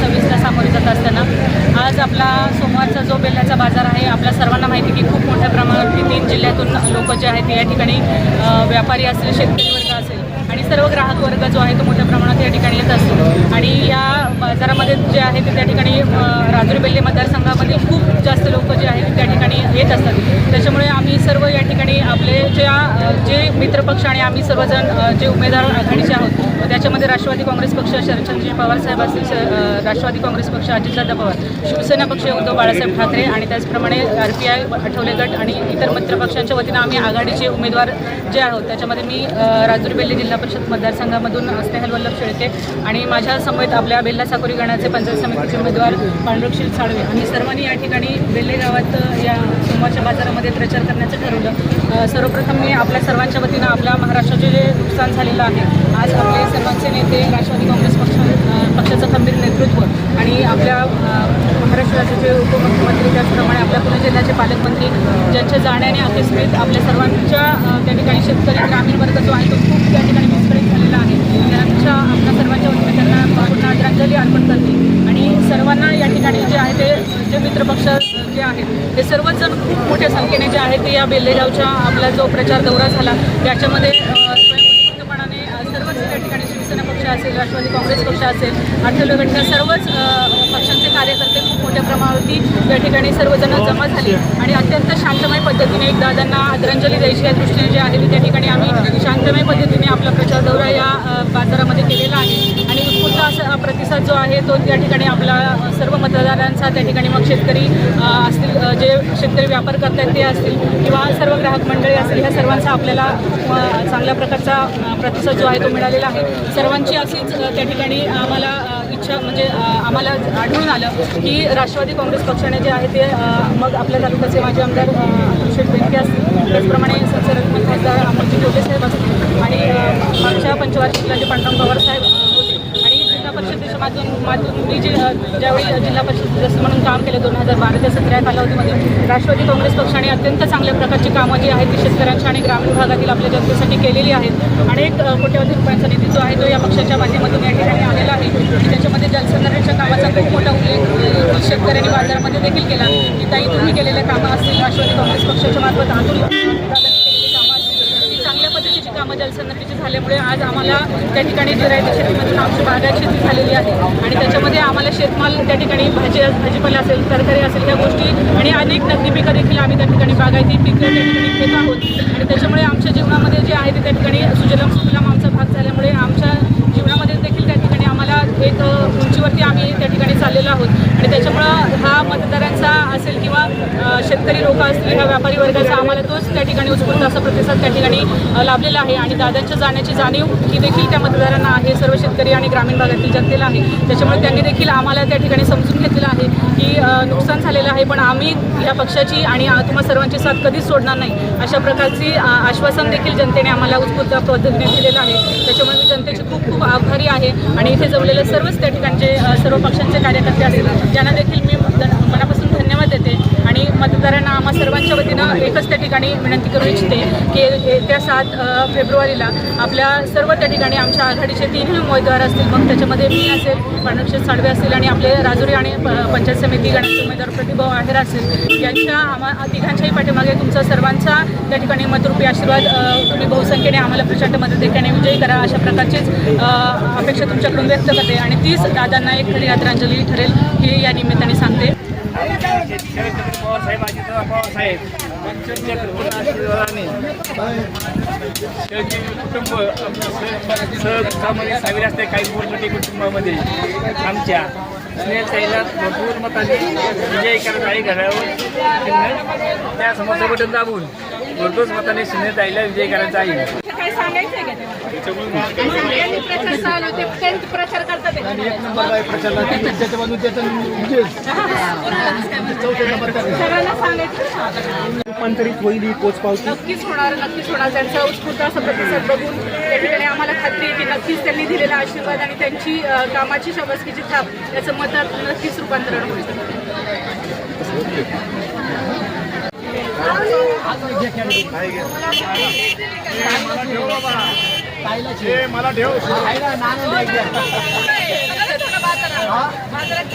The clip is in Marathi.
सविस्ता सामोरे जात असताना. आज आपला सोमवारचा जो बेल्ल्याचा बाजार आहे आपल्या सर्वांना माहिती आहे की खूप मोठ्या प्रमाणावरती तीन जिल्ह्यातून लोक जे आहेत या ठिकाणी व्यापारी असेल शेतकरी वर्ग असेल आणि सर्व ग्राहक वर्ग जो आहे तो मोठ्या प्रमाणात या ठिकाणी येत असतो. आणि या बाजारामध्ये जे आहे ते त्या ठिकाणी राजुरी बेल्ले मतदारसंघामध्ये खूप जास्त लोक जे आहेत त्या ठिकाणी येत असतात. त्याच्यामुळे आम्ही सर्व या ठिकाणी आपले ज्या जे मित्रपक्ष आणि आम्ही सर्वजण जे उमेदवार आघाडीचे आहोत त्याच्यामध्ये राष्ट्रवादी काँग्रेस पक्ष शरदचंद्रजी पवार साहेब असतील राष्ट्रवादी काँग्रेस पक्ष अजितदादा पवार शिवसेना पक्ष उद्धव बाळासाहेब ठाकरे आणि त्याचप्रमाणे आर पी आय आठवले गट आणि इतर मित्रपक्षांच्या वतीनं आम्ही आघाडीचे उमेदवार जे आहोत त्याच्यामध्ये मी राजूर बेल्ले जिल्हा परिषद मतदारसंघामधून स्नेहल वल्लभ शेळके आणि माझ्या समवेत आपल्या बेल्ला साकोरी गणाचे पंचायत समितीचे उमेदवार पांडुरक्षी साळवे. आम्ही सर्वांनी या ठिकाणी बेल्ले गावात या सोमवारच्या बाजारामध्ये प्रचार करण्याचं ठरवलं. सर्वप्रथम मी आपल्या सर्वांच्या वतीनं आपल्या महाराष्ट्राचे जे नुकसान झालेलं आहे आज आपले सर्वांचे नेते राष्ट्रवादी काँग्रेस पक्ष त्यांचं खंबीर नेतृत्व आणि आपल्या महाराष्ट्र राज्याचे उपमुख्यमंत्री त्याचप्रमाणे आपल्या पुणे जिल्ह्याचे पालकमंत्री ज्यांच्या जाण्याने अकस्मित आपल्या सर्वांच्या त्या ठिकाणी शेतकरी ग्रामीण वर्ग जो आहे तो खूप त्या ठिकाणी विस्कळीत झालेला आहे. त्यांच्या आपल्या सर्वांच्या वतीने त्यांना पूर्ण आदरांजली अर्पण करते. आणि सर्वांना या ठिकाणी जे आहे ते जे मित्रपक्ष जे आहेत ते सर्वच जण खूप मोठ्या संख्येने जे आहे ते या बेल्लेगावच्या आपला जो प्रचार दौरा झाला त्याच्यामध्ये अ, स्वयंस्फूर्तपणाने अ, सर्वच त्या ठिकाणी शिवसेना पक्ष असेल राष्ट्रवादी काँग्रेस पक्ष असेल आठवले गट या सर्वच पक्षांचे कार्यकर्ते खूप मोठ्या प्रमाणावरती या ठिकाणी सर्वजण जमा झाले. आणि अत्यंत शांतमय पद्धतीने एक दादांना आदरांजली द्यायची या दृष्टीने जे आहे त्या ठिकाणी आम्ही शांतमय पद्धतीने आपला प्रचार दौरा या अ, बाजारामध्ये केलेला आहे आणि उत्स्फूर्त असा प्रतिसाद जो आहे तो त्या ठिकाणी आपला सर्व मतदारांचा त्या ठिकाणी मग शेतकरी असतील जे शेतकरी व्यापार करतात ते असतील किंवा सर्व ग्राहक मंडळी असतील ह्या सर्वांचा आपल्याला चांगल्या प्रकारचा प्रतिसाद जो आहे तो मिळालेला आहे. सर्वांची अशीच त्या ठिकाणी आम्हाला इच्छा म्हणजे आम्हाला आढळून आलं की राष्ट्रवादी काँग्रेस पक्षाने जे आहे ते मग आपल्या तालुक्याचे माजी आमदार अभिषेक बेंके असतील. त्याचप्रमाणे संसद खासदार अमोलजी जोडे साहेब असतील. आणि मागच्या पंचवार्षिकला जे पांडुरंग पवार साहेब परिषदेच्या माध्यम माध्यम मी जे ज्यावेळी जिल्हा परिषद सदस्य म्हणून काम केलं दोन हजार बारा ते सतरा कालावधीमध्ये राष्ट्रवादी काँग्रेस पक्षाने अत्यंत चांगल्या प्रकारची कामं जी आहेत ती शेतकऱ्यांच्या आणि ग्रामीण भागातील आपल्या जनतेसाठी केलेली आहेत. अनेक अ, कोट्यवधी रुपयांचा निधी जो आहे तो या पक्षाच्या माध्यमातून या ठिकाणी आलेला आहे. त्याच्यामध्ये जलसंधारणाच्या कामाचा खूप मोठा उल्लेख शेतकऱ्यांनी बाजारामध्ये देखील केला. की ताई तुम्ही केलेले कामं असतील राष्ट्रवादी काँग्रेस पक्षाच्या मार्फत आतून दादांनी केलेली कामं असतील ती चांगल्या पद्धतीची झाल्यामुळे आज आम्हाला त्या ठिकाणी जिरायती शेतीमधून आमची बागायत शेती झालेली आहे. आणि त्याच्यामध्ये आम्हाला शेतमाल त्या ठिकाणी भाजी भाजीपाला असेल तरकारी असेल त्या गोष्टी आणि अनेक नगदी पिकं देखील आम्ही त्या ठिकाणी बागायती पिकं त्या ठिकाणी घेत आहोत. आणि त्याच्यामुळे आमच्या जीवनामध्ये जे आहे ते त्या ठिकाणी सुजलाम सुफलाम आमचा भाग झाल्यामुळे आमच्या जीवनामध्ये देखील त्या ठिकाणी आम्हाला एक उंचीवरती आम्ही त्या ठिकाणी चाललेलो आहोत. आणि त्याच्यामुळं मतदारांचा असेल किंवा शेतकरी लोक असतील ह्या व्यापारी वर्गाचा आम्हाला तोच त्या ठिकाणी उत्स्फूर्त असा प्रतिसाद त्या ठिकाणी लाभलेला आहे. आणि दादांच्या जाण्याची जाणीव ही देखील त्या मतदारांना आहे. सर्व शेतकरी आणि ग्रामीण भागातील जनतेला आहे. त्याच्यामुळे त्यांनी देखील आम्हाला त्या ठिकाणी समजून घेतलेलं आहे की नुकसान झालेलं आहे. पण आम्ही या पक्षाची आणि तुम्हा सर्वांची साथ कधीच सोडणार नाही. अशा प्रकारची आश्वासन देखील जनतेने आम्हाला उत्स्फूर्त पद्धतीने दिलेलं आहे. त्याच्यामुळे मी जनतेची खूप खूप आभारी आहे. आणि इथे जमलेले सर्वच त्या ठिकाणचे सर्व पक्षांचे कार्यकर्ते असतील ज्यांना देखील मी मतदारांना आम्हा सर्वांच्या वतीनं एकच त्या ठिकाणी विनंती करू इच्छिते की येत्या सात फेब्रुवारीला आपल्या सर्व त्या ठिकाणी आमच्या आघाडीचे तीनही उमेदवार असतील. मग त्याच्यामध्ये मी असेल पांडुरक्षेत साळवे असतील आणि आपले राजुरी आणि प- पंचायत समिती गणाचे उमेदवार प्रतिभाव आहेर असेल. यांच्या आम्हा तिघांच्याही पाठीमागे तुमचा सर्वांचा त्या ठिकाणी मतरूपी आशीर्वाद तुम्ही बहुसंख्येने आम्हाला प्रचंड मदत देखाने विजयी करा अशा प्रकारचीच अपेक्षा तुमच्याकडून व्यक्त करते. आणि तीच दादांना एक खरी आदरांजली ठरेल हे या निमित्त सांगते शरदचंद्र पवार साहेब अजितदादा पवार साहेब यांच्या पूर्ण आशीर्वादाने कुटुंब सहज सहकामाने सामील असते काही मोठमोठे कुटुंबामध्ये आमच्या. स्नेहल ताईला भरपूर मताने विजय करत आहे घरावर. त्यांना त्या समोरचं बटन दाबून भरपूर मताने स्नेहल ताईला विजय करायचा आहे काय सांगायचं आहे का प्रचार चालू ते त्यांचे प्रचार करतात सगळ्यांना सांगायचं रूपांतरित होईल ही पोचपावती. नक्कीच होणार नक्कीच होणार. त्यांचा उत्स्फूर्त असा प्रतिसाद बघून ठिकाणी आम्हाला खात्री आहे की नक्कीच त्यांनी दिलेला आशीर्वाद आणि त्यांची कामाची शाबासकीची थाप याचं मतात नक्कीच रूपांतरण होईल. मला ठेव बाजारात